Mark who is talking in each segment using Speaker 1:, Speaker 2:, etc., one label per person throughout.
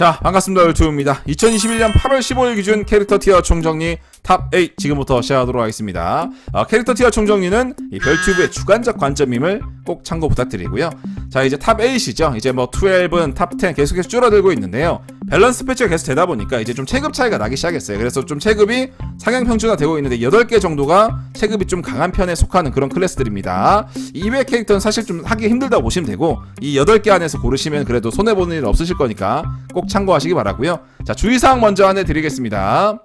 Speaker 1: 자 반갑습니다. 열투입니다. 2021년 8월 15일 기준 캐릭터 티어 총정리 탑8 지금부터 시작하도록 하겠습니다. 아, 캐릭터 티어 총정리는 이 별튜브의 주관적 관점임을 꼭 참고 부탁드리고요 자 이제 탑 8이죠. 이제 뭐 12, 탑10 계속해서 줄어들고 있는데요. 밸런스 패치가 계속 되다 보니까 이제 좀 체급 차이가 나기 시작했어요. 그래서 좀 체급이 상향 평준화 되고 있는데 8개 정도가 체급이 좀 강한 편에 속하는 그런 클래스들입니다. 이외 캐릭터는 사실 좀 하기 힘들다고 보시면 되고 이 8개 안에서 고르시면 그래도 손해 보는 일 없으실 거니까 꼭 참고하시기 바라고요. 자 주의 사항 먼저 안내 드리겠습니다.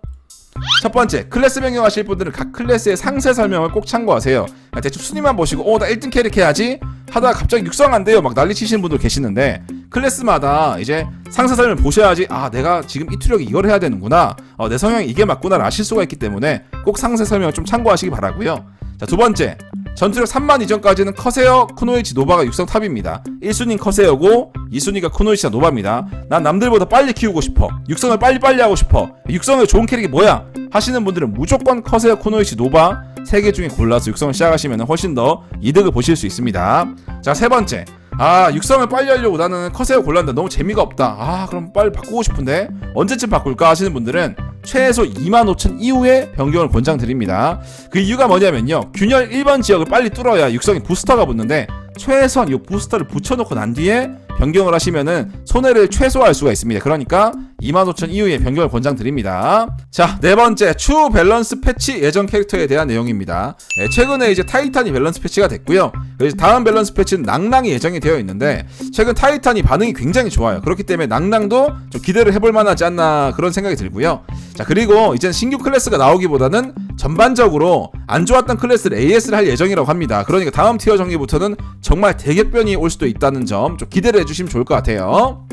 Speaker 1: 첫 번째 클래스 변경하실 분들은 각 클래스의 상세 설명을 꼭 참고하세요. 대충 순위만 보시고 어 나 1등 캐릭 해야지 하다가 갑자기 육성 안 돼요 막 난리 치시는 분들 계시는데 클래스마다 이제 상세 설명 보셔야지 아 내가 지금 이 투력이 이걸 해야 되는구나 어, 내 성향이 이게 맞구나를 아실 수가 있기 때문에 꼭 상세 설명을 좀 참고하시기 바라고요 자 두 번째 전투력 3만 이전까지는 커세어, 쿠노이치, 노바가 육성 탑입니다. 1순위는 커세어고 2순위가 쿠노이치와 노바입니다. 난 남들보다 빨리 키우고 싶어. 육성을 빨리빨리 하고 싶어. 육성의 좋은 캐릭이 뭐야? 하시는 분들은 무조건 커세어, 쿠노이치, 노바 세 개 중에 골라서 육성을 시작하시면 훨씬 더 이득을 보실 수 있습니다. 자, 세 번째. 아, 육성을 빨리 하려고 나는 커세어 골랐는데 너무 재미가 없다. 아, 그럼 빨리 바꾸고 싶은데 언제쯤 바꿀까 하시는 분들은 최소 25,000 이후에 변경을 권장드립니다. 그 이유가 뭐냐면요. 균열 1번 지역을 빨리 뚫어야 육성이 부스터가 붙는데 최소한 이 부스터를 붙여놓고 난 뒤에 변경을 하시면은 손해를 최소화할 수가 있습니다. 그러니까 25,000 이후에 변경을 권장드립니다. 자, 네 번째 추 밸런스 패치 예전 캐릭터에 대한 내용입니다. 예, 최근에 이제 타이탄이 밸런스 패치가 됐고요. 그래서 다음 밸런스 패치는 낭낭이 예정이 되어 있는데 최근 타이탄이 반응이 굉장히 좋아요. 그렇기 때문에 낭낭도 좀 기대를 해볼 만하지 않나 그런 생각이 들고요. 자, 그리고 이제 신규 클래스가 나오기보다는 전반적으로 안 좋았던 클래스를 AS를 할 예정이라고 합니다. 그러니까 다음 티어 정리부터는 정말 대격변이 올 수도 있다는 점 좀 기대를 해주시면 좋을 것 같아요.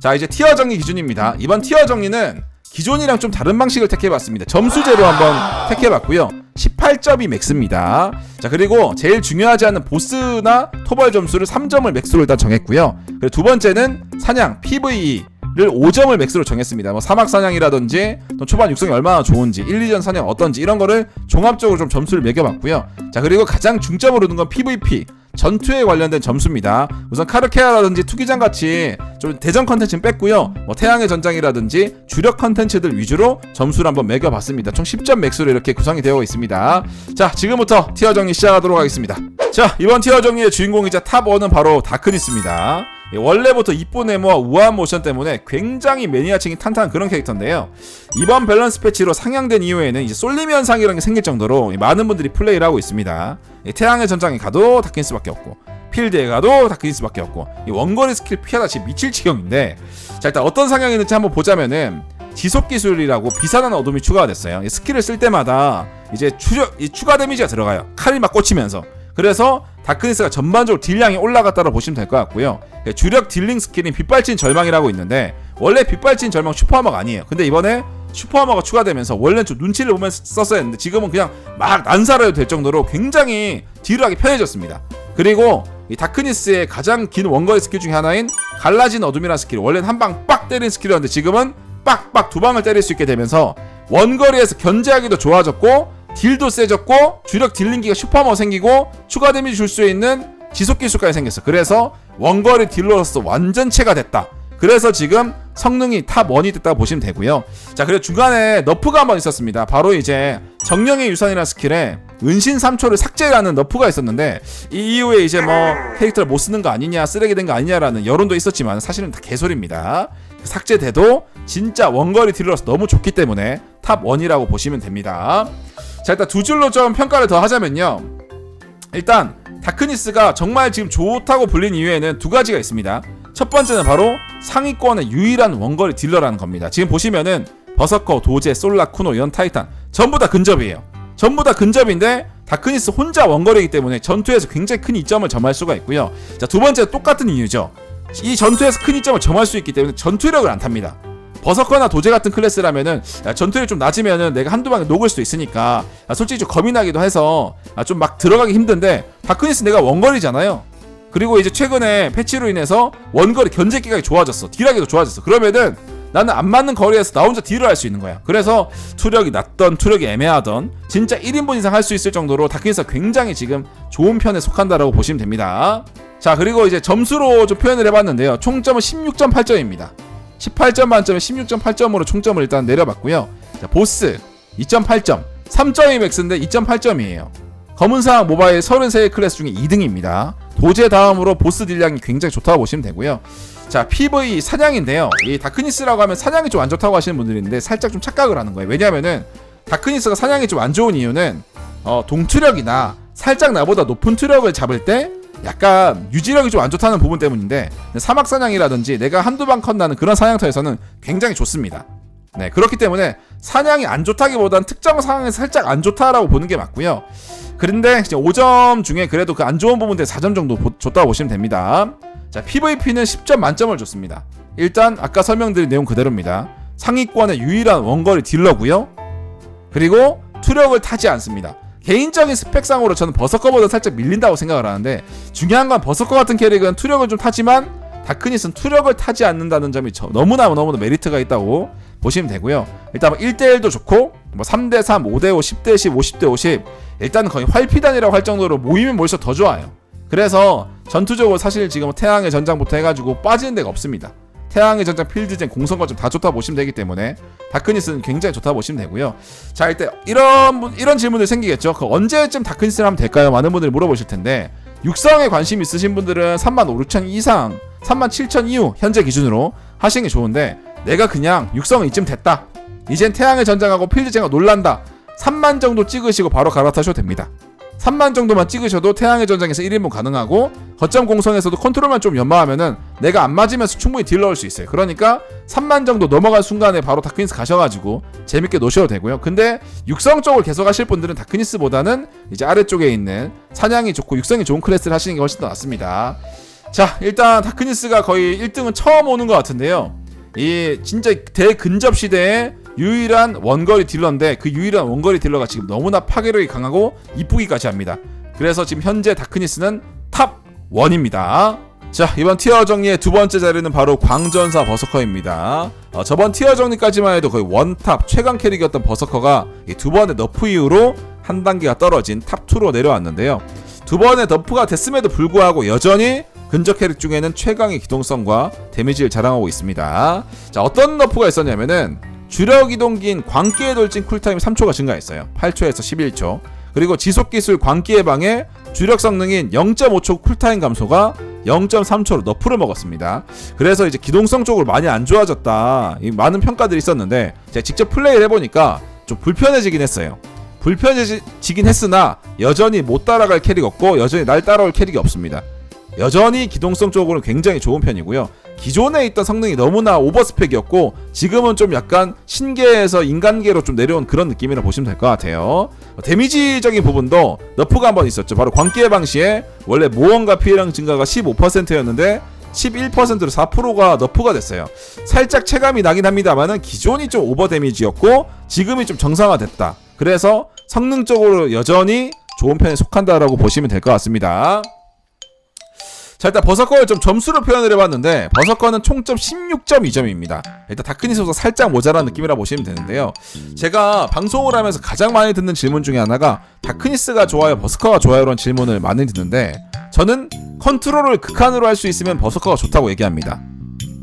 Speaker 1: 자 이제 티어 정리 기준입니다. 이번 티어 정리는 기존이랑 좀 다른 방식을 택해봤습니다. 점수제로 한번 택해봤고요. 18점이 맥스입니다. 자 그리고 제일 중요하지 않은 보스나 토벌 점수를 3점을 맥스로 일단 정했고요. 그리고 두 번째는 사냥 PVE 를 5점을 맥스로 정했습니다. 뭐 사막 사냥이라든지 또 초반 육성이 얼마나 좋은지 1, 2전 사냥 어떤지 이런 거를 종합적으로 좀 점수를 매겨봤고요. 자 그리고 가장 중점으로 둔 건 PVP 전투에 관련된 점수입니다. 우선 카르케아라든지 투기장 같이 좀 대전 컨텐츠는 뺐고요. 뭐 태양의 전장이라든지 주력 컨텐츠들 위주로 점수를 한번 매겨봤습니다. 총 10점 맥스로 이렇게 구성이 되어 있습니다. 자 지금부터 티어 정리 시작하도록 하겠습니다. 자 이번 티어 정리의 주인공이자 탑 1은 바로 다크니스입니다. 예, 원래부터 이쁜 외모와 우아한 모션 때문에 굉장히 매니아층이 탄탄한 그런 캐릭터인데요. 이번 밸런스 패치로 상향된 이후에는 이제 쏠림 현상이라는 게 생길 정도로 많은 분들이 플레이를 하고 있습니다. 태양의 전장에 가도 다크니스밖에 없고 필드에 가도 다크니스밖에 없고 이 원거리 스킬 피하다 진짜 미칠 지경인데 자 일단 어떤 상향이 있는지 한번 보자면은 지속 기술이라고 비산한 어둠이 추가가 됐어요. 이 스킬을 쓸 때마다 이제 추적, 이 추가 데미지가 들어가요. 칼이 막 꽂히면서 그래서 다크니스가 전반적으로 딜량이 올라갔다고 보시면 될 것 같고요. 주력 딜링 스킬인 빗발친 절망이라고 있는데 원래 빗발친 절망 슈퍼하머가 아니에요. 근데 이번에 슈퍼하머가 추가되면서 원래는 좀 눈치를 보면서 썼어야 했는데 지금은 그냥 막 난사라도 될 정도로 굉장히 딜을 하기 편해졌습니다. 그리고 이 다크니스의 가장 긴 원거리 스킬 중에 하나인 갈라진 어둠이라는 스킬 원래는 한 방 빡 때리는 스킬이었는데 지금은 빡빡 두 방을 때릴 수 있게 되면서 원거리에서 견제하기도 좋아졌고 딜도 세졌고 주력 딜링기가 슈퍼머 생기고 추가 데미지 줄 수 있는 지속 기술까지 생겼어. 그래서 원거리 딜러로서 완전체가 됐다. 그래서 지금 성능이 탑 1이 됐다고 보시면 되고요. 자, 그리고 중간에 너프가 한번 있었습니다. 바로 이제 정령의 유산이라는 스킬에 은신 3초를 삭제하는 너프가 있었는데 이 이후에 이제 뭐 캐릭터를 못 쓰는 거 아니냐, 쓰레기 된 거 아니냐라는 여론도 있었지만 사실은 다 개소리입니다. 삭제돼도 진짜 원거리 딜러로서 너무 좋기 때문에 탑 1이라고 보시면 됩니다. 자 일단 두 줄로 좀 평가를 더 하자면요. 일단 다크니스가 정말 지금 좋다고 불린 이유에는 두 가지가 있습니다. 첫 번째는 바로 상위권의 유일한 원거리 딜러라는 겁니다. 지금 보시면은 버서커, 도제, 솔라, 쿠노, 연, 타이탄 전부 다 근접이에요. 전부 다 근접인데 다크니스 혼자 원거리이기 때문에 전투에서 굉장히 큰 이점을 점할 수가 있고요. 자 두 번째 똑같은 이유죠. 이 전투에서 큰 이점을 점할 수 있기 때문에 전투력을 안 탑니다 버서커나 도제 같은 클래스라면은 야, 전투력 좀 낮으면은 내가 한두 방에 녹을 수도 있으니까 야, 솔직히 좀 겁이 나기도 해서 아, 좀막 들어가기 힘든데 다크니스 내가 원거리잖아요. 그리고 이제 최근에 패치로 인해서 원거리 견제 기각이 좋아졌어. 딜하기도 좋아졌어. 그러면은 나는 안 맞는 거리에서 나 혼자 딜을 할 수 있는 거야. 그래서 투력이 낮던 투력이 애매하던 진짜 1인분 이상 할 수 있을 정도로 다크니스가 굉장히 지금 좋은 편에 속한다라고 보시면 됩니다. 자 그리고 이제 점수로 좀 표현을 해봤는데요. 총점은 16.8점입니다. 18점 만점에 16.8점으로 총점을 일단 내려봤고요. 자, 보스 2.8점, 3점이 맥스인데 2.8점이에요. 검은사항 모바일 33개 클래스 중에 2등입니다. 도제 다음으로 보스 딜량이 굉장히 좋다고 보시면 되고요. 자, PV 사냥인데요. 이 다크니스라고 하면 사냥이 좀 안 좋다고 하시는 분들이 있는데 살짝 좀 착각을 하는 거예요. 왜냐하면은 다크니스가 사냥이 좀 안 좋은 이유는 어, 동투력이나 살짝 나보다 높은 투력을 잡을 때 약간 유지력이 좀 안 좋다는 부분 때문인데 사막 사냥이라든지 내가 한두 방 컷 나는 그런 사냥터에서는 굉장히 좋습니다. 네 그렇기 때문에 사냥이 안 좋다기보단 특정 상황에서 살짝 안 좋다라고 보는 게 맞고요. 그런데 이제 5점 중에 그래도 그 안 좋은 부분들 4점 정도 보- 줬다고 보시면 됩니다. 자 PVP는 10점 만점을 줬습니다. 일단 아까 설명드린 내용 그대로입니다. 상위권의 유일한 원거리 딜러고요. 그리고 투력을 타지 않습니다. 개인적인 스펙상으로 저는 버서커보다 살짝 밀린다고 생각을 하는데 중요한 건 버서커 같은 캐릭은 투력을 좀 타지만 다크니스는 투력을 타지 않는다는 점이 저- 너무나 너무나 메리트가 있다고 보시면 되고요. 일단 뭐 1대1도 좋고 뭐 3대3, 5대5, 10대10, 50대 50 일단은 거의 활피단이라고 할 정도로 모이면 모일수록 더 좋아요. 그래서 전투적으로 사실 지금 태양의 전장부터 해가지고 빠지는 데가 없습니다. 태양의 전장, 필드젠, 공성과 좀 다 좋다 보시면 되기 때문에 다크니스는 굉장히 좋다 보시면 되고요. 자 일단 이런 분- 이런 질문들 생기겠죠. 그 언제쯤 다크니스를 하면 될까요? 많은 분들이 물어보실 텐데 육성에 관심 있으신 분들은 3만 5, 6천 이상, 3만 7천 이후 현재 기준으로 하시는 게 좋은데 내가 그냥 육성은 이쯤 됐다. 이젠 태양의 전장하고 필드젠과 놀란다. 3만 정도 찍으시고 바로 갈아타셔도 됩니다. 3만 정도만 찍으셔도 태양의 전장에서 1인분 가능하고 거점 공성에서도 컨트롤만 좀 연마하면은 내가 안 맞으면서 충분히 딜 넣을 수 있어요. 그러니까 3만 정도 넘어간 순간에 바로 다크니스 가셔가지고 재밌게 노셔도 되고요. 근데 육성 쪽을 계속 하실 분들은 다크니스보다는 이제 아래쪽에 있는 사냥이 좋고 육성이 좋은 클래스를 하시는 게 훨씬 더 낫습니다. 자 일단 다크니스가 거의 1등은 처음 오는 것 같은데요. 이 진짜 대근접 시대에 유일한 원거리 딜러인데 그 유일한 원거리 딜러가 지금 너무나 파괴력이 강하고 이쁘기까지 합니다. 그래서 지금 현재 다크니스는 탑 1입니다. 자 이번 티어 정리의 두 번째 자리는 바로 광전사 버서커입니다. 어, 저번 티어 정리까지만 해도 거의 원탑 최강 캐릭이었던 버서커가 이두 번의 너프 이후로 한 단계가 떨어진 탑 2로 내려왔는데요. 두 번의 너프가 됐음에도 불구하고 여전히 근접 캐릭 중에는 최강의 기동성과 데미지를 자랑하고 있습니다. 자 어떤 너프가 있었냐면은 주력 이동기인 광기의 돌진 쿨타임 3초가 증가했어요. 8초에서 11초. 그리고 지속 기술 광기의 방에 주력 성능인 0.5초 쿨타임 감소가 0.3초로 너프를 먹었습니다. 그래서 이제 기동성 쪽으로 많이 안 좋아졌다. 이 많은 평가들이 있었는데 제가 직접 플레이를 해보니까 좀 불편해지긴 했어요. 불편해지긴 했으나 여전히 못 따라갈 캐릭 없고 여전히 날 따라올 캐릭이 없습니다. 여전히 기동성 쪽으로는 굉장히 좋은 편이고요. 기존에 있던 성능이 너무나 오버스펙이었고 지금은 좀 약간 신계에서 인간계로 좀 내려온 그런 느낌이라 보시면 될 것 같아요. 어, 데미지적인 부분도 너프가 한번 있었죠. 바로 광기의 방시에 원래 모험과 피해량 증가가 15%였는데 11%로 4%가 너프가 됐어요. 살짝 체감이 나긴 합니다만은 기존이 좀 오버 데미지였고 지금이 좀 정상화됐다. 그래서 성능적으로 여전히 좋은 편에 속한다라고 보시면 될 것 같습니다. 자 일단 버서커를 좀 점수로 표현을 해봤는데 버서커는 총점 16.2점입니다. 일단 다크니스보다 살짝 모자란 느낌이라 보시면 되는데요. 제가 방송을 하면서 가장 많이 듣는 질문 중에 하나가 다크니스가 좋아요, 버서커가 좋아요 이런 질문을 많이 듣는데 저는 컨트롤을 극한으로 할 수 있으면 버서커가 좋다고 얘기합니다.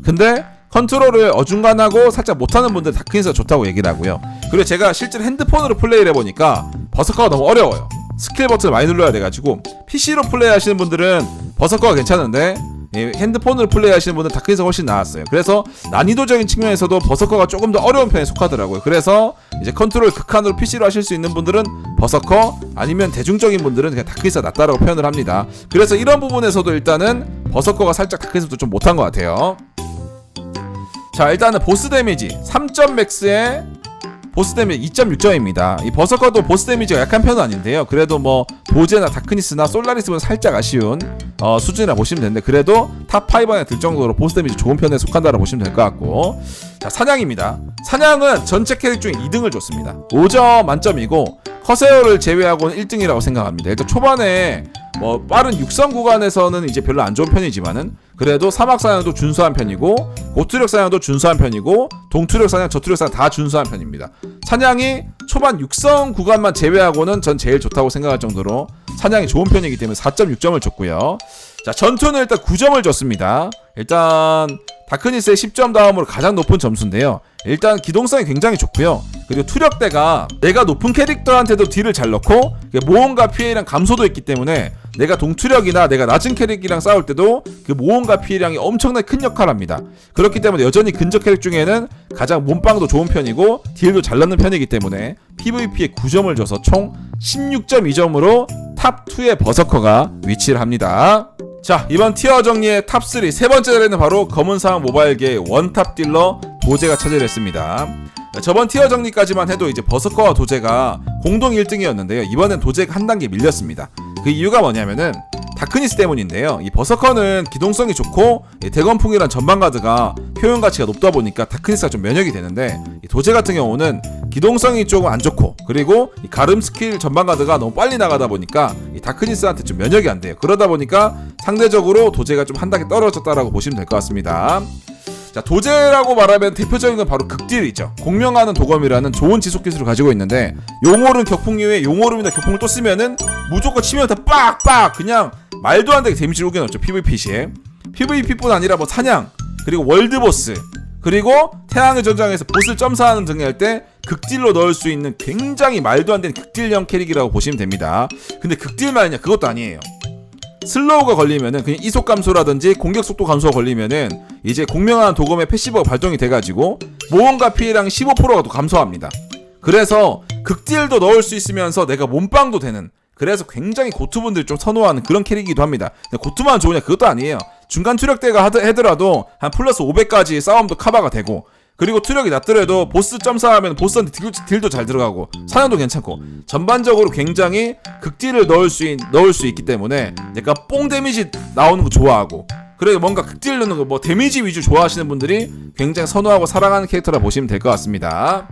Speaker 1: 근데 컨트롤을 어중간하고 살짝 못하는 분들 다크니스가 좋다고 얘기를 하고요. 그리고 제가 실제로 핸드폰으로 플레이를 해보니까 버서커가 너무 어려워요. 스킬 버튼을 많이 눌러야 돼가지고 PC로 플레이하시는 분들은 버서커가 괜찮은데 예, 핸드폰으로 플레이하시는 분은 다크니스가 훨씬 나았어요. 그래서 난이도적인 측면에서도 버서커가 조금 더 어려운 편에 속하더라고요. 그래서 이제 컨트롤 극한으로 PC로 하실 수 있는 분들은 버서커 아니면 대중적인 분들은 그냥 다크니스가 낫다라고 표현을 합니다. 그래서 이런 부분에서도 일단은 버서커가 살짝 다크니스도 좀 못한 것 같아요. 자 일단은 보스 데미지 3점 맥스에 보스 데미지 2.6점입니다. 이 버서커도 보스 데미지가 약한 편은 아닌데요. 그래도 뭐 도제나 다크니스나 솔라리스보다 살짝 아쉬운 어, 수준이라 보시면 되는데 그래도 탑5 안에 들 정도로 보스 데미지 좋은 편에 속한다라 보시면 될 것 같고 자 사냥입니다. 사냥은 전체 캐릭 중에 2등을 줬습니다. 5점 만점이고 커세어를 제외하고는 1등이라고 생각합니다. 일단 초반에 뭐 빠른 육성 구간에서는 이제 별로 안 좋은 편이지만은 그래도 사막 사냥도 준수한 편이고 고투력 사냥도 준수한 편이고 동투력 사냥, 저투력 사냥 다 준수한 편입니다. 사냥이 초반 육성 구간만 제외하고는 전 제일 좋다고 생각할 정도로 사냥이 좋은 편이기 때문에 4.6점을 줬고요. 자 전투는 일단 9점을 줬습니다. 일단 다크니스의 10점 다음으로 가장 높은 점수인데요. 일단 기동성이 굉장히 좋고요. 그리고 투력대가 내가 높은 캐릭터한테도 딜을 잘 넣고 모험과 피해량 감소도 있기 때문에 내가 동투력이나 내가 낮은 캐릭이랑 싸울 때도 그 모험과 피해량이 엄청나게 큰 역할을 합니다. 그렇기 때문에 여전히 근접 캐릭 중에는 가장 몸빵도 좋은 편이고 딜도 잘 넣는 편이기 때문에 PVP에 9점을 줘서 총 16.2점으로 탑2의 버서커가 위치를 합니다. 자 이번 티어 정리의 탑3 세 번째 자리는 바로 검은사항 모바일계의 원탑 딜러 도제가 차지했습니다. 저번 티어 정리까지만 해도 이제 버서커와 도제가 공동 1등이었는데요. 이번엔 도제가 한 단계 밀렸습니다. 그 이유가 뭐냐면은 다크니스 때문인데요. 이 버서커는 기동성이 좋고 이 대검풍이란 전방 가드가 표현 가치가 높다 보니까 다크니스가 좀 면역이 되는데 이 도제 같은 경우는 기동성이 조금 안 좋고 그리고 이 가름 스킬 전방 가드가 너무 빨리 나가다 보니까 이 다크니스한테 좀 면역이 안 돼요. 그러다 보니까 상대적으로 도제가 좀 한 단계 떨어졌다라고 보시면 될 것 같습니다. 자 도제라고 말하면 대표적인 건 바로 극딜이죠. 공명하는 도검이라는 좋은 지속 기술을 가지고 있는데 용오름 격풍 이후에 용오름이나 격풍을 또 쓰면은 무조건 치면 다 빡빡 그냥 말도 안 되게 데미지를 우겨넣죠 PVP 시에 PVP뿐 아니라 뭐 사냥 그리고 월드 보스 그리고 태양의 전장에서 보스 점사하는 등을 할때 극딜로 넣을 수 있는 굉장히 말도 안 되는 극딜형 캐릭이라고 보시면 됩니다. 근데 극딜만이냐 그것도 아니에요. 슬로우가 걸리면은 그냥 이속 감소라든지 공격 속도 감소가 걸리면은 이제 공명한 도검의 패시브가 발동이 돼가지고 모험과 피해량 15%가 또 감소합니다. 그래서 극딜도 넣을 수 있으면서 내가 몸빵도 되는 그래서 굉장히 고투분들이 좀 선호하는 그런 캐릭이기도 합니다. 고투만 좋으냐 그것도 아니에요. 중간 투력대가 하드- 하더라도 한 플러스 500까지 싸움도 커버가 되고 그리고 투력이 낮더라도 보스 점사하면 보스한테 딜, 딜도 잘 들어가고 사냥도 괜찮고 전반적으로 굉장히 극딜을 넣을 수 있, 넣을 수 있기 때문에 약간 뽕 데미지 나오는 거 좋아하고 그래 뭔가 극딜 넣는 거 뭐 데미지 위주 좋아하시는 분들이 굉장히 선호하고 사랑하는 캐릭터라 보시면 될 것 같습니다.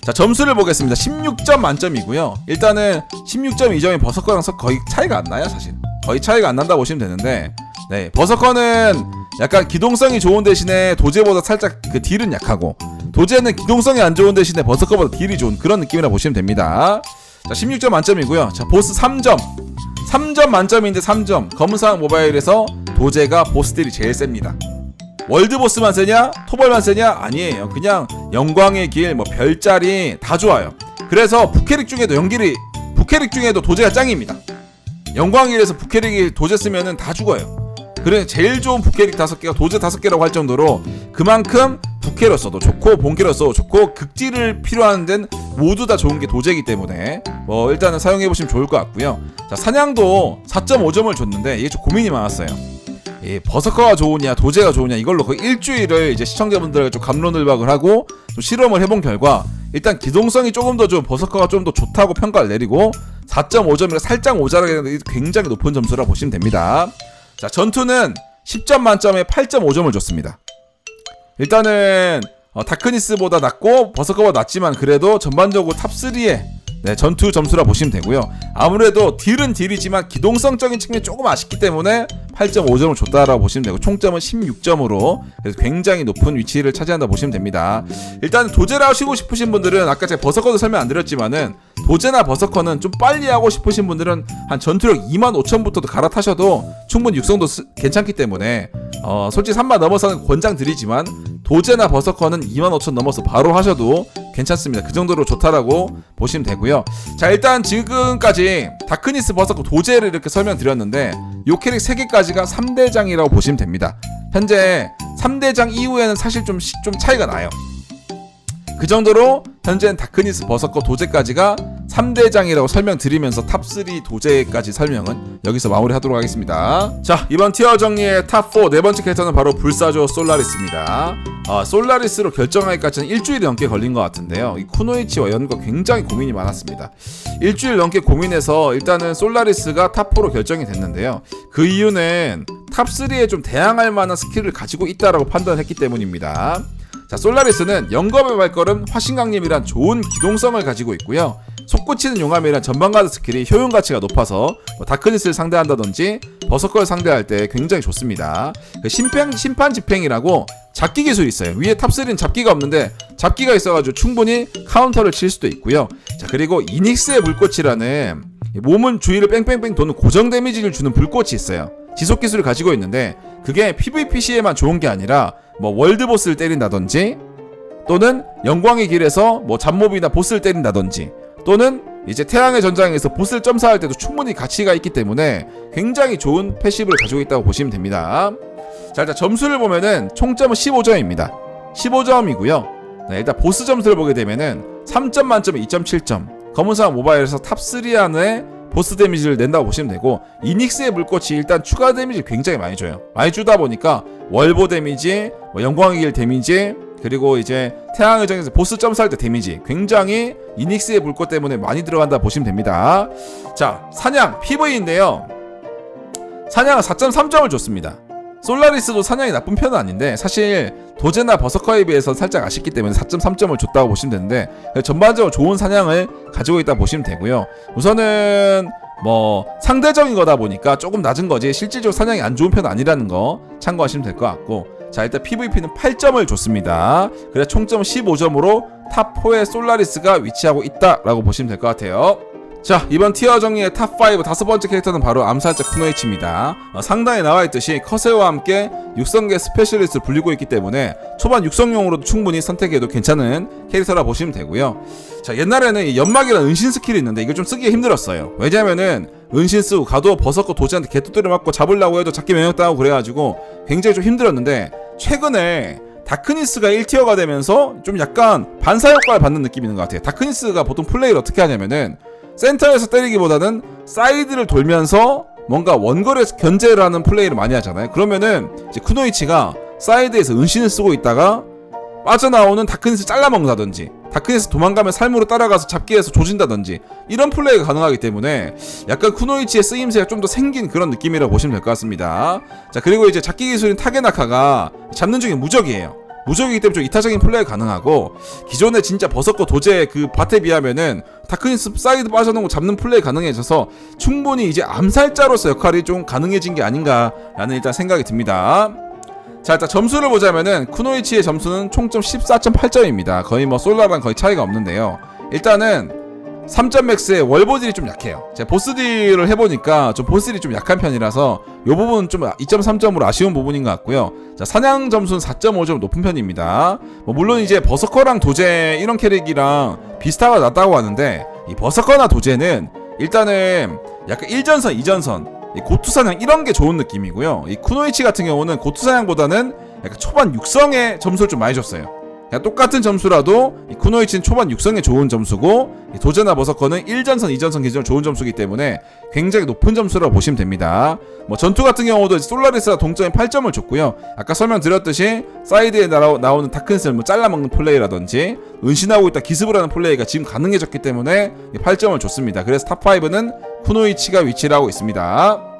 Speaker 1: 자 점수를 보겠습니다. 16점 만점이고요. 일단은 16.2점이 버서커랑 서- 거의 차이가 안 나요 사실. 거의 차이가 안 난다 고 보시면 되는데 네 버서커는 약간 기동성이 좋은 대신에 도제보다 살짝 그 딜은 약하고 도제는 기동성이 안 좋은 대신에 버서커보다 딜이 좋은 그런 느낌이라 보시면 됩니다. 자 16점 만점이고요. 자 보스 3점 3점 만점인데 3점 검은사항 모바일에서 도제가 보스들이 제일 셉니다. 월드 보스만 세냐? 토벌만 세냐? 아니에요. 그냥 영광의 길, 뭐 별자리 다 좋아요. 그래서 부캐릭 중에도 연기리 부캐릭 중에도 도제가 짱입니다. 영광의 길에서 부캐릭이 도제 쓰면은 다 죽어요. 그래 제일 좋은 부캐릭 다섯 개가 도제 다섯 개라고 할 정도로 그만큼 부캐로서도 좋고 본캐로서도 좋고 극딜을 필요한 데는 모두 다 좋은 게 도제이기 때문에 뭐 일단은 사용해 보시면 좋을 것 같고요. 자 사냥도 4.5점을 줬는데 이게 좀 고민이 많았어요. 이 버서커가 좋으냐 도제가 좋으냐 이걸로 거의 일주일을 이제 시청자분들과 좀 감론을박을 하고 좀 실험을 해본 결과 일단 기동성이 조금 더 좀 버서커가 좀 더 좋다고 평가를 내리고 4.5점이라 살짝 되는데 굉장히 높은 점수라 보시면 됩니다. 자 전투는 10점 만점에 8.5점을 줬습니다. 일단은 어, 다크니스보다 낮고 버서커보다 낮지만 그래도 전반적으로 탑3의 네, 전투 점수라 보시면 되고요. 아무래도 딜은 딜이지만 기동성적인 측면이 조금 아쉽기 때문에 8.5점을 줬다라고 보시면 되고 총점은 16점으로 그래서 굉장히 높은 위치를 차지한다 보시면 됩니다. 일단 도제를 하시고 싶으신 분들은 아까 제가 버서커도 설명 안 드렸지만은 도제나 버서커는 좀 빨리 하고 싶으신 분들은 한 전투력 2만 5천부터도 갈아타셔도 충분히 육성도 쓰- 괜찮기 때문에 어, 솔직히 3만 넘어서는 권장 드리지만 도제나 버서커는 2만 5천 넘어서 바로 하셔도 괜찮습니다. 그 정도로 좋다라고 보시면 되고요. 자 일단 지금까지 다크니스 버서커 도제를 이렇게 설명드렸는데 요 캐릭 3개까지가 3대장이라고 보시면 됩니다. 현재 3대장 이후에는 사실 좀, 시- 좀 차이가 나요. 그 정도로 현재는 다크니스 버서커 도제까지가 3대장이라고 설명드리면서 탑3 도제까지 설명은 여기서 마무리하도록 하겠습니다. 자 이번 티어 정리의 탑4 네 번째 캐릭터는 바로 불사조 솔라리스입니다. 아, 솔라리스로 결정하기까지는 일주일이 넘게 걸린 것 같은데요. 이 쿠노이치와 연과 굉장히 고민이 많았습니다. 일주일 넘게 고민해서 일단은 솔라리스가 탑4로 결정이 됐는데요. 그 이유는 탑3에 좀 대항할 만한 스킬을 가지고 있다라고 판단했기 때문입니다. 자, 솔라리스는 영검의 발걸음, 화신강림이란 좋은 기동성을 가지고 있고요. 속구치는 용암이란 전방가드 스킬이 효용 가치가 높아서 뭐 다크니스를 상대한다든지 버서커를 상대할 때 굉장히 좋습니다. 그 심판, 심판 집행이라고 잡기 기술이 있어요. 위에 탑3는 잡기가 없는데 잡기가 있어가지고 충분히 카운터를 칠 수도 있고요. 자 그리고 이닉스의 불꽃이라는 이 몸은 주위를 뺑뺑뺑 도는 고정 데미지를 주는 불꽃이 있어요. 지속 기술을 가지고 있는데 그게 PVPC에만 좋은 게 아니라 뭐 월드 보스를 때린다든지 또는 영광의 길에서 뭐 잡몹이나 보스를 때린다든지 또는 이제 태양의 전장에서 보스를 점사할 때도 충분히 가치가 있기 때문에 굉장히 좋은 패시브를 가지고 있다고 보시면 됩니다. 자 일단 점수를 보면은 총점은 15점입니다. 15점이고요. 일단 보스 점수를 보게 되면은 3점 만점에 2.7점. 검은상 모바일에서 탑3 안에 보스 데미지를 낸다고 보시면 되고 이닉스의 물꽃이 일단 추가 데미지를 굉장히 많이 줘요. 많이 주다 보니까 월보 데미지, 뭐 영광의 길 데미지, 그리고 이제 태양의 정에서 보스 점수할 때 데미지 굉장히 이닉스의 물꽃 때문에 많이 들어간다 보시면 됩니다. 자 사냥 PV인데요. 사냥은 4.3점을 줬습니다. 솔라리스도 사냥이 나쁜 편은 아닌데 사실 도제나 버서커에 비해서 살짝 아쉽기 때문에 4.3점을 줬다고 보시면 되는데 전반적으로 좋은 사냥을 가지고 있다 보시면 되고요. 우선은 뭐 상대적인 거다 보니까 조금 낮은 거지 실질적으로 사냥이 안 좋은 편은 아니라는 거 참고하시면 될 것 같고 자 일단 PVP는 8점을 줬습니다. 그래서 총점 15점으로 탑4에 솔라리스가 위치하고 있다라고 보시면 될 것 같아요. 자 이번 티어 정리의 탑5 다섯 번째 캐릭터는 바로 암살자 쿠노이치입니다. 어, 상단에 나와있듯이 커세와 함께 육성계 스페셜리스트를 불리고 있기 때문에 초반 육성용으로도 충분히 선택해도 괜찮은 캐릭터라 보시면 되고요. 자 옛날에는 이 연막이라는 은신 스킬이 있는데 이거 좀 쓰기가 힘들었어요. 왜냐면은 은신 쓰고 가도 버섯고 도지한테 개뚜드려 맞고 잡으려고 해도 잡기 명령당하고 그래가지고 굉장히 좀 힘들었는데 최근에 다크니스가 1티어가 되면서 좀 약간 반사 효과를 받는 느낌이 있는 것 같아요. 다크니스가 보통 플레이를 어떻게 하냐면은 센터에서 때리기보다는 사이드를 돌면서 뭔가 원거리에서 견제를 하는 플레이를 많이 하잖아요. 그러면은 이제 쿠노이치가 사이드에서 은신을 쓰고 있다가 빠져나오는 다크니스 잘라먹는다든지 다크니스 도망가면 삶으로 따라가서 잡기해서 조진다든지 이런 플레이가 가능하기 때문에 약간 쿠노이치의 쓰임새가 좀 더 생긴 그런 느낌이라고 보시면 될 것 같습니다. 자 그리고 이제 잡기 기술인 타게나카가 잡는 중에 무적이에요. 무적이기 때문에 좀 이타적인 플레이가 가능하고 기존에 진짜 버섯고 도제 그 밭에 비하면은 다크니스 사이드 빠져나오고 잡는 플레이 가능해져서 충분히 이제 암살자로서 역할이 좀 가능해진 게 아닌가라는 일단 생각이 듭니다. 자 일단 점수를 보자면은 쿠노이치의 점수는 총점 14.8점입니다. 거의 뭐 솔라랑 거의 차이가 없는데요. 일단은 3점 맥스의 월보딜이 좀 약해요. 제가 보스딜을 해보니까 좀 보스딜이 좀 약한 편이라서 이 부분은 좀 2.3점으로 아쉬운 부분인 것 같고요. 자, 사냥 점수는 4.5점 높은 편입니다. 뭐 물론 이제 버서커랑 도제 이런 캐릭이랑 비슷하가 낫다고 하는데 이 버서커나 도제는 일단은 약간 1전선, 2전선 이 고투사냥 이런 게 좋은 느낌이고요. 이 쿠노이치 같은 경우는 고투사냥보다는 약간 초반 육성에 점수를 좀 많이 줬어요. 그냥 똑같은 점수라도 이 쿠노이치는 초반 육성에 좋은 점수고 이 도제나 버서커는 1전선, 2전선 기준으로 좋은 점수이기 때문에 굉장히 높은 점수라고 보시면 됩니다. 뭐 전투 같은 경우도 솔라리스가 동점에 8점을 줬고요. 아까 설명드렸듯이 사이드에 나오, 나오는 다크니스를 뭐 잘라먹는 플레이라든지 은신하고 있다 기습을 하는 플레이가 지금 가능해졌기 때문에 8점을 줬습니다. 그래서 탑5는 쿠노이치가 위치를 하고 있습니다.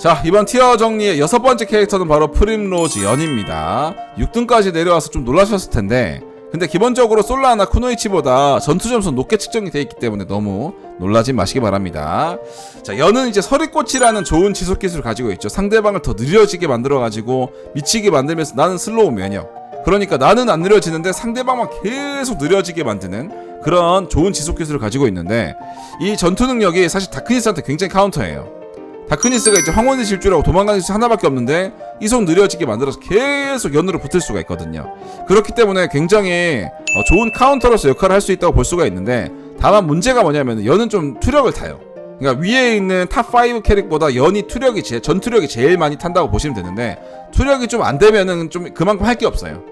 Speaker 1: 자 이번 티어 정리의 여섯 번째 캐릭터는 바로 프림로즈 연입니다 6등까지 내려와서 좀 놀라셨을 텐데 근데 기본적으로 솔라나 쿠노이치보다 전투 점수 높게 측정이 되어 있기 때문에 너무 놀라지 마시기 바랍니다. 자, 연은 이제 서리꽃이라는 좋은 지속 기술을 가지고 있죠. 상대방을 더 느려지게 만들어 가지고 미치게 만들면서 나는 슬로우 면역. 그러니까 나는 안 느려지는데 상대방만 계속 느려지게 만드는 그런 좋은 지속 기술을 가지고 있는데 이 전투 능력이 사실 다크니스한테 굉장히 카운터예요. 다크니스가 이제 황혼의 질주라고 도망가는 수 하나밖에 없는데 이속 느려지게 만들어서 계속 연으로 붙을 수가 있거든요. 그렇기 때문에 굉장히 어, 좋은 카운터로서 역할을 할 수 있다고 볼 수가 있는데 다만 문제가 뭐냐면 연은 좀 투력을 타요. 그러니까 위에 있는 탑 5 캐릭보다 연이 투력이 제, 전투력이 제일 많이 탄다고 보시면 되는데 투력이 좀 안 되면은 좀 그만큼 할 게 없어요.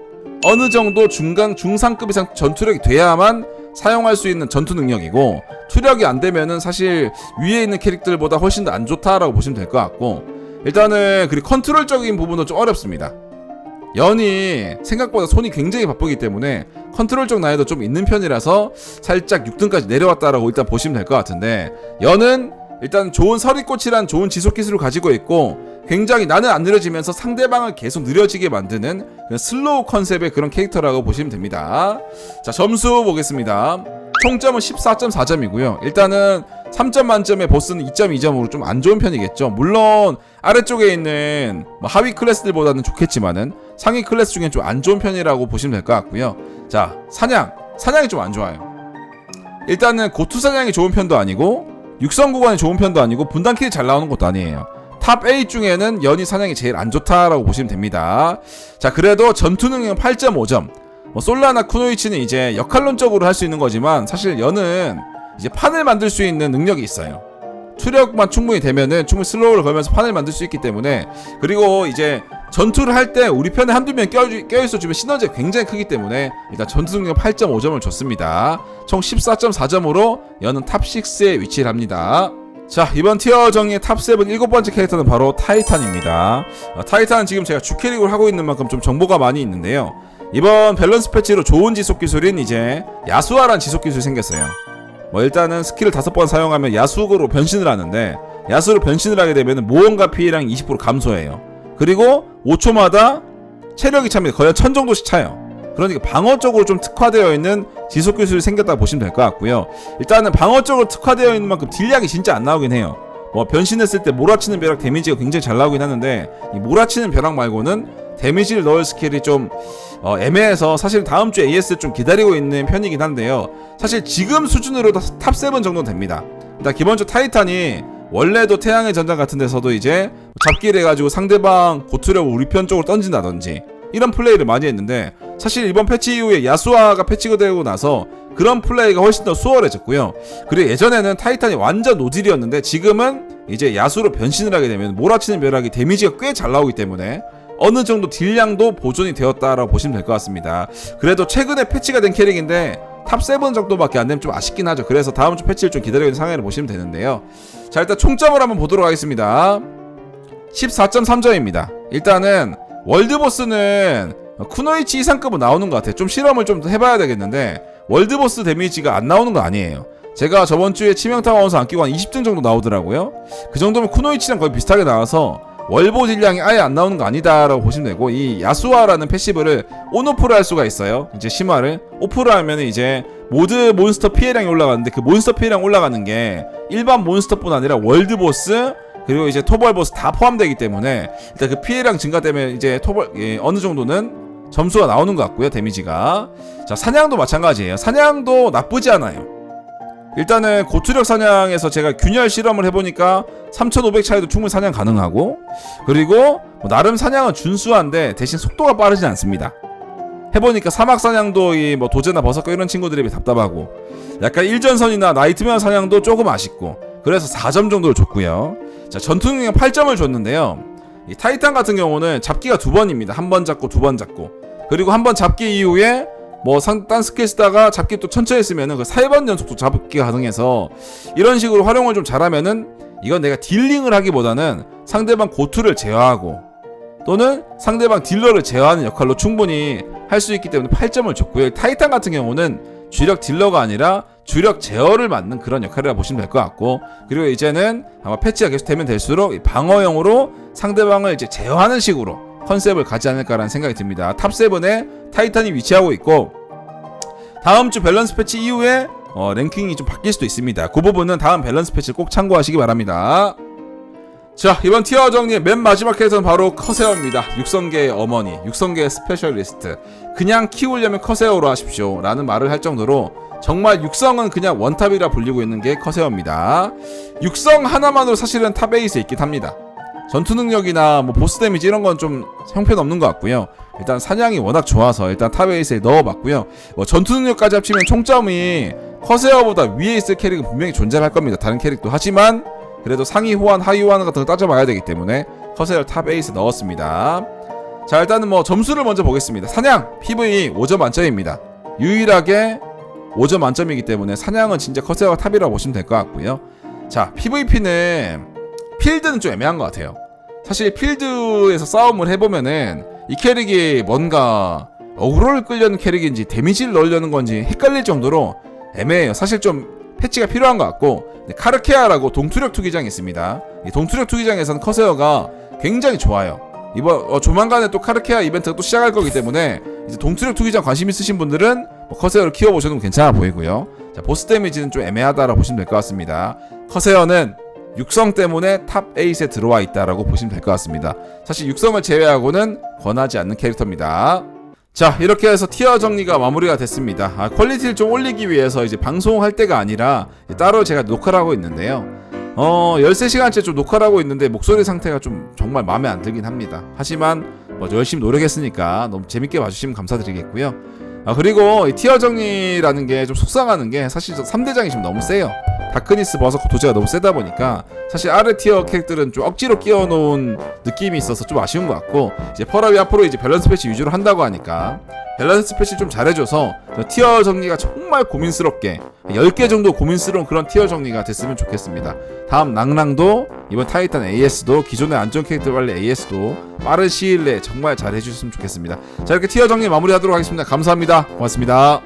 Speaker 1: 어느 정도 중간 중상급 이상 전투력이 돼야만 사용할 수 있는 전투 능력이고 투력이 안 되면은 사실 위에 있는 캐릭터들보다 훨씬 더 안 좋다라고 보시면 될 것 같고 일단은 그리고 컨트롤적인 부분도 좀 어렵습니다. 연이 생각보다 손이 굉장히 바쁘기 때문에 컨트롤적 난이도 좀 있는 편이라서 살짝 6등까지 내려왔다라고 일단 보시면 될 것 같은데 연은 일단 좋은 서리꽃이란 좋은 지속 기술을 가지고 있고 굉장히 나는 안 느려지면서 상대방을 계속 느려지게 만드는 슬로우 컨셉의 그런 캐릭터라고 보시면 됩니다. 자, 점수 보겠습니다. 총점은 14.4점이고요. 일단은 3점 만점에 보스는 2.2점으로 좀 안 좋은 편이겠죠. 물론 아래쪽에 있는 뭐 하위 클래스들보다는 좋겠지만은 상위 클래스 중엔 좀 안 좋은 편이라고 보시면 될 것 같고요. 자, 사냥. 사냥이 좀 안 좋아요. 일단은 고투 사냥이 좋은 편도 아니고 육성 구간이 좋은 편도 아니고 분단 킬이 잘 나오는 것도 아니에요. 탑 8 중에는 연이 사냥이 제일 안 좋다라고 보시면 됩니다. 자, 그래도 전투 능력 8.5점. 뭐 솔라나 쿠노이치는 이제 역할론적으로 할 수 있는 거지만 사실 연은 이제 판을 만들 수 있는 능력이 있어요. 투력만 충분히 되면은 충분히 슬로우를 걸면서 판을 만들 수 있기 때문에 그리고 이제 전투를 할 때 우리 편에 한두 명 껴, 껴있어 주면 시너지가 굉장히 크기 때문에 일단 전투 능력 8.5점을 줬습니다. 총 14.4점으로 연은 탑 6에 위치를 합니다. 자 이번 티어 정리의 탑7 일곱 번째 캐릭터는 바로 타이탄입니다. 어, 타이탄은 지금 제가 주캐릭을 하고 있는 만큼 좀 정보가 많이 있는데요. 이번 밸런스 패치로 좋은 지속 기술인 이제 야수아란 지속 기술이 생겼어요. 뭐 일단은 스킬을 다섯 번 사용하면 야수로 변신을 하는데 야수로 변신을 하게 되면 모험가 피해량 20% 감소해요. 그리고 5초마다 체력이 차면 거의 한1000 정도씩 차요. 그러니까 방어 쪽으로 좀 특화되어 있는 지속 기술이 생겼다 보시면 될 것 같고요. 일단은 방어 쪽으로 특화되어 있는 만큼 딜량이 진짜 안 나오긴 해요. 뭐 변신했을 때 몰아치는 벼락 데미지가 굉장히 잘 나오긴 하는데 이 몰아치는 벼락 말고는 데미지를 넣을 스킬이 좀 어, 애매해서 사실 다음 주에 AS를 좀 기다리고 있는 편이긴 한데요. 사실 지금 수준으로도 탑7 정도 됩니다. 일단 기본적으로 타이탄이 원래도 태양의 전장 같은 데서도 이제 잡기를 해가지고 상대방 고투력을 우리 편 쪽으로 던진다든지 이런 플레이를 많이 했는데 사실 이번 패치 이후에 야수아가 패치가 되고 나서 그런 플레이가 훨씬 더 수월해졌고요. 그리고 예전에는 타이탄이 완전 노딜이었는데 지금은 이제 야수로 변신을 하게 되면 몰아치는 벼락이 데미지가 꽤 잘 나오기 때문에 어느 정도 딜량도 보존이 되었다라고 보시면 될 것 같습니다. 그래도 최근에 패치가 된 캐릭인데 탑7 정도밖에 안 되면 좀 아쉽긴 하죠. 그래서 다음 주 패치를 좀 기다리고 있는 상황을 보시면 되는데요. 자, 일단 총점을 한번 보도록 하겠습니다. 14.3점입니다. 일단은 월드보스는 쿠노이치 이상급은 나오는 것 같아요. 좀 실험을 좀 해봐야 되겠는데 월드보스 데미지가 안 나오는 거 아니에요. 제가 저번 주에 치명타워 원수 안 끼고 한 20등 정도 나오더라고요. 그 정도면 쿠노이치랑 거의 비슷하게 나와서 월보 딜량이 아예 안 나오는 거 아니다라고 보시면 되고 이 야수아라는 패시브를 온오프를 할 수가 있어요. 이제 심화를 오프를 하면 이제 모드 몬스터 피해량이 올라가는데 그 몬스터 피해량 올라가는 게 일반 몬스터뿐 아니라 월드 보스 그리고 이제 토벌 보스 다 포함되기 때문에 일단 그 피해량 증가 때문에 이제 토벌 예, 어느 정도는 점수가 나오는 것 같고요 데미지가. 자 사냥도 마찬가지예요. 사냥도 나쁘지 않아요. 일단은 고투력 사냥에서 제가 균열 실험을 해보니까 3500 차이도 충분히 사냥 가능하고 그리고 뭐 나름 사냥은 준수한데 대신 속도가 빠르진 않습니다. 해보니까 사막 사냥도 이 뭐 도제나 버섯과 이런 친구들이 답답하고 약간 일전선이나 나이트메어 사냥도 조금 아쉽고 그래서 4점 정도를 줬고요 자 전투 능력 8점을 줬는데요. 이 타이탄 같은 경우는 잡기가 두 번입니다. 한 번 잡고 두 번 잡고. 그리고 한 번 잡기 이후에 뭐 딴 스킬 쓰다가 잡기 또 천천히 쓰면은 그세번 연속도 잡기가 가능해서 이런 식으로 활용을 좀 잘하면은 이건 내가 딜링을 하기보다는 상대방 고투를 제어하고 또는 상대방 딜러를 제어하는 역할로 충분히 할 수 있기 때문에 8점을 줬고요. 타이탄 같은 경우는 주력 딜러가 아니라 주력 제어를 맡는 그런 역할이라 보시면 될 것 같고 그리고 이제는 아마 패치가 계속되면 될수록 이 방어용으로 상대방을 이제 제어하는 식으로 컨셉을 가지 않을까라는 생각이 듭니다. 탑7에 타이탄이 위치하고 있고 다음 주 밸런스 패치 이후에 어, 랭킹이 좀 바뀔 수도 있습니다. 그 부분은 다음 밸런스 패치를 꼭 참고하시기 바랍니다. 자 이번 티어 정리의 맨 마지막 캐릭터는 바로 커세어입니다. 육성계의 어머니, 육성계의 스페셜리스트. 그냥 키우려면 커세어로 하십시오. 라는 말을 할 정도로 정말 육성은 그냥 원탑이라 불리고 있는 게 커세어입니다. 육성 하나만으로 사실은 탑 8에 있긴 합니다. 전투 능력이나 뭐 보스 데미지 이런 건 좀 형편없는 것 같고요. 일단 사냥이 워낙 좋아서 일단 탑 8에 넣어봤고요. 뭐 전투 능력까지 합치면 총점이 커세어보다 위에 있을 캐릭은 분명히 존재할 겁니다. 다른 캐릭도 하지만 그래도 상위 호환, 하위 호환 같은 거 따져봐야 되기 때문에 커세어 탑 8에 넣었습니다. 자 일단은 뭐 점수를 먼저 보겠습니다. 사냥 PV 5점 만점입니다. 유일하게 5점 만점이기 때문에 사냥은 진짜 커세어가 탑이라고 보시면 될 것 같고요. 자 PVP는 필드는 좀 애매한 것 같아요. 사실 필드에서 싸움을 해보면은 이 캐릭이 뭔가 어그로를 끌려는 캐릭인지 데미지를 넣으려는 건지 헷갈릴 정도로 애매해요. 사실 좀 패치가 필요한 것 같고 네, 카르케아라고 동투력 투기장이 있습니다. 이 동투력 투기장에서는 커세어가 굉장히 좋아요. 이번 어, 조만간에 또 카르케아 이벤트가 또 시작할 거기 때문에 이제 동투력 투기장 관심 있으신 분들은 뭐 커세어를 키워보셔도 괜찮아 보이고요. 자 보스 데미지는 좀 애매하다라고 보시면 될 것 같습니다. 커세어는 육성 때문에 탑 8에 들어와 있다라고 보시면 될 것 같습니다. 사실 육성을 제외하고는 권하지 않는 캐릭터입니다. 자 이렇게 해서 티어 정리가 마무리가 됐습니다 아, 퀄리티를 좀 올리기 위해서 이제 방송할 때가 아니라 따로 제가 녹화를 하고 있는데요 어 13시간째 좀 녹화를 하고 있는데 목소리 상태가 좀 정말 마음에 안 들긴 합니다 하지만 뭐 열심히 노력했으니까 너무 재밌게 봐주시면 감사드리겠고요 아 그리고 이 티어 정리라는 게 좀 속상하는 게 사실 저 3대장이 지금 너무 세요. 다크니스 버서커 도제가 너무 세다 보니까 사실 아래 티어 캐릭들은 좀 억지로 끼워 놓은 느낌이 있어서 좀 아쉬운 것 같고 이제 펄업이 앞으로 이제 밸런스 패치 위주로 한다고 하니까 밸런스 패치 좀 잘해줘서 저 티어 정리가 정말 고민스럽게 10개 정도 고민스러운 그런 티어 정리가 됐으면 좋겠습니다. 다음 낭랑도 이번 타이탄 AS도 기존의 안전 캐릭터 관리 AS도 빠른 시일 내에 정말 잘 해주셨으면 좋겠습니다. 자 이렇게 티어 정리 마무리하도록 하겠습니다. 감사합니다. 고맙습니다